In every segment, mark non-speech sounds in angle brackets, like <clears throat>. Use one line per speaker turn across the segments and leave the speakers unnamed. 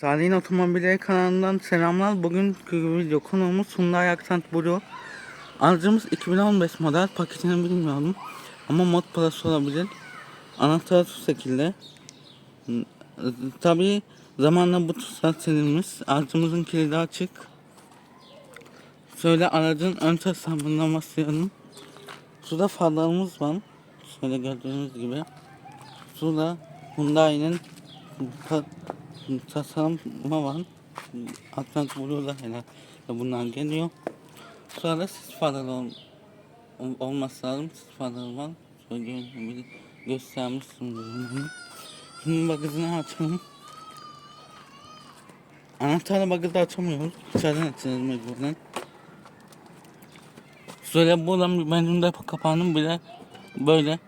Salih'in Otomobilleri kanalından selamlar. Bugünkü video konuğumuz Hyundai Accent Blue. Aracımız 2015 model. Paketini bilmiyorum. Ama mod parası olabilir. Anahtar şu şekilde. Tabi zamanla bu tuşlar silinmiş. Aracımızın kilidi açık. Şöyle aracın ön tasarımından başlayalım. Şurada farlarımız var. Şöyle gördüğünüz gibi. Şurada Hyundai'nin ta- tasarımı var. Atlant Blue'da herhalde bunlar geliyor. Sonra sis farları ol, ol- olması lazım. Sis farları var. Şöyle gö- göstermiştim bunu. Şimdi bagajını açalım. Anahtarla bagajı açamıyoruz. İçeriden açacağız mecburen. Şöyle buradan benim depo kapağının bile böyle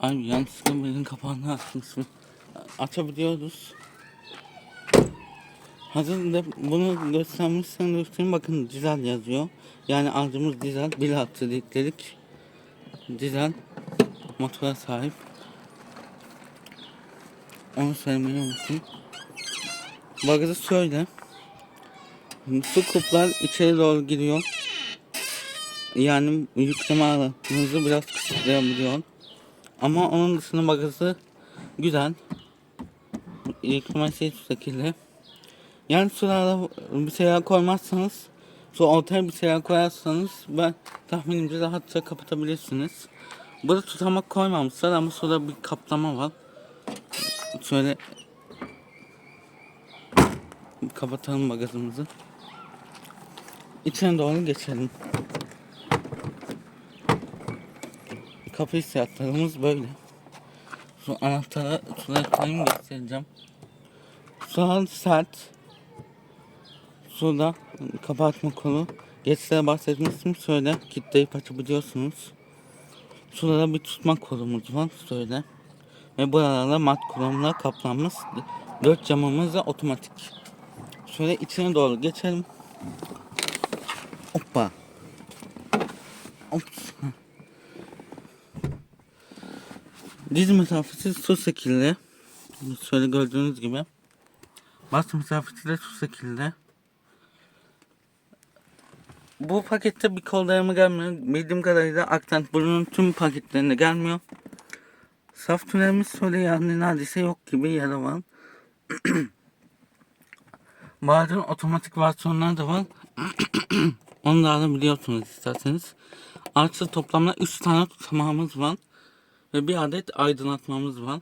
Ay yanlışlıkla benim kapağını açmışım. Açabiliyoruz. Hazır da bunu göstermişsen göstereyim bakın dizel yazıyor. Yani aracımız dizel bir hattı dedik. Dizel motora sahip. Onu söylemeyi unuttum. Bagajı şöyle. Su kuplar içeri doğru giriyor. Yani yükleme alanınızı biraz kısıtlayabiliyor. Ama onun dışında bagajı güzel. Şu şekilde. Yani sırada bir şeyler koymazsanız, şu ortaya bir şeyler koyarsanız ben tahminimce rahatça kapatabilirsiniz. Burada tutamak koymamışlar ama şurada bir kaplama var. Şöyle kapatalım bagajımızı. İçine doğru geçelim. Kapı hissiyatlarımız böyle. Şu anahtara koyayım göstereceğim. Şu an sert. Şurada kapatma kolu. Geçsene bahsetmiştim şöyle kilitleyip açabiliyorsunuz. Şurada bir tutma kolumuz var şöyle. Ve buralarda mat kromla kaplanmış. Dört camımız da otomatik. Şöyle içine doğru geçelim. Hoppa. Ops. Diz mesafesi şu şekilde. Şöyle gördüğünüz gibi. Bas mesafesi de şu şekilde. Bu pakette bir kol dayama gelmiyor. Bildiğim kadarıyla Accent Blue'nun tüm paketlerinde gelmiyor. Saf tünelimiz şöyle yani neredeyse yok gibi da var. <clears throat> Bazen otomatik versiyonlar da var. <clears throat> Onu da alabiliyorsunuz isterseniz. Artı toplamda 3 tane tutamağımız var. Ve bir adet aydınlatmamız var.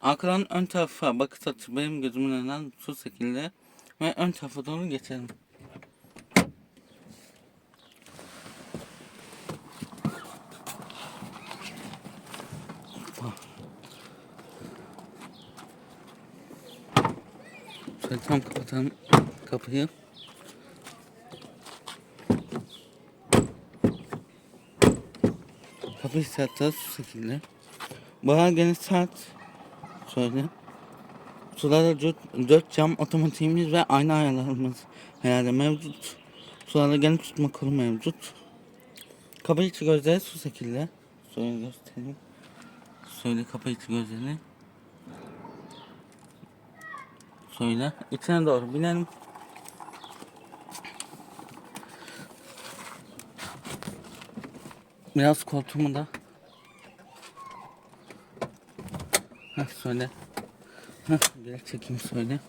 Arkadan ön tarafa bakış açı benim gözümün önünden şu şekilde. Ve ön tarafa doğru geçelim. Şöyle tam kapatalım kapıyı. Kapı hissiyatları şu şekilde. Bayağı gene sert. Şöyle. Sularda dört, dört cam otomatiğimiz ve aynı ayarlarımız herhalde mevcut. Sularda gene tutma kolu mevcut. Kapı içi gözleri şu şekilde. Şöyle göstereyim. Şöyle kapı içi gözlerini. Şöyle içine doğru binelim. Biraz koltuğumu da Heh şöyle Heh geri çekeyim şöyle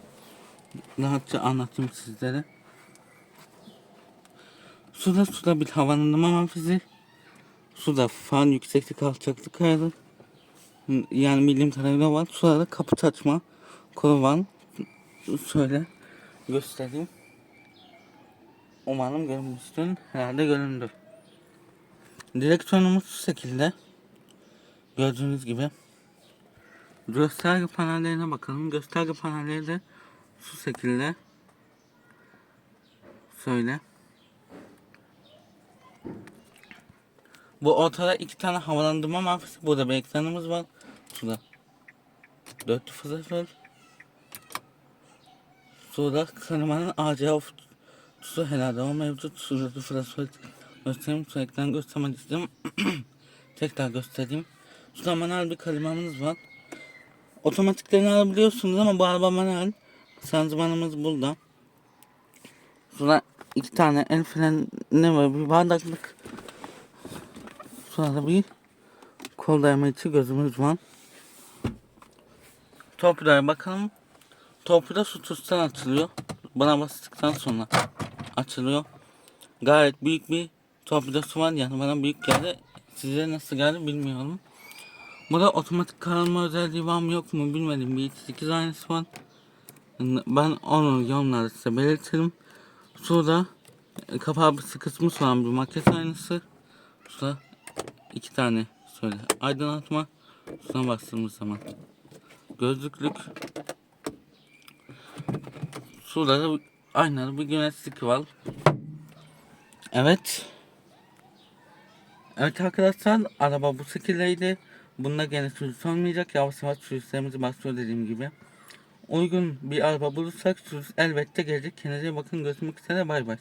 Rahatça anlatayım sizlere. Suda suda bir havalandırma manfizi Suda fan yükseklik alçaklık ayarı. Yani bildiğim kadarıyla var. Suda da kapı açma kolu var Şöyle göstereyim. Umarım görünmüştür herhalde göründü. Direksiyonumuz şu şekilde. Gördüğünüz gibi. Gösterge panellerine bakalım. Gösterge panelleri de şu şekilde. Şöyle. Bu ortada iki tane havalandırma manfesi. Burada bir ekranımız var. Şurada. Dörtlü fızır Şurada klimanın ACA kutusu herhalde o mevcut. Şurada fızır göstereyim. Şu ekran göstermek istedim. <clears throat> Tekrar göstereyim. Şurada manuel bir kalimamız var. Otomatiklerini alabiliyorsunuz ama bu araba manuel. Şanzımanımız burada. Sonra iki tane el freni var. Bir bardaklık. Sonra da bir kol dayama gözümüz var. Torpidoya bakalım. Torpido su tuştan açılıyor. Bana bastıktan sonra açılıyor. Gayet büyük bir torpidosu var yani bana büyük geldi. Size nasıl geldi bilmiyorum. Burada otomatik kararma özelliği var mı yok mu bilmedim. Bir 8 aynısı var. Ben onu yorumlarda size belirtirim. Şurada e, kapağı bir sıkışmış olan bir maket aynısı. Şurada iki tane şöyle aydınlatma. Şuna bastığımız zaman gözlüklük. Şurada da aynalı bir güneşlik var. Evet. Evet arkadaşlar araba bu şekildeydi. Bunda gene sürüş olmayacak. Yavaş yavaş sürüşlerimizi başlıyor dediğim gibi. Uygun bir araba bulursak sürüş elbette gelecek. Kendinize bakın. Görüşmek üzere. Bay bay.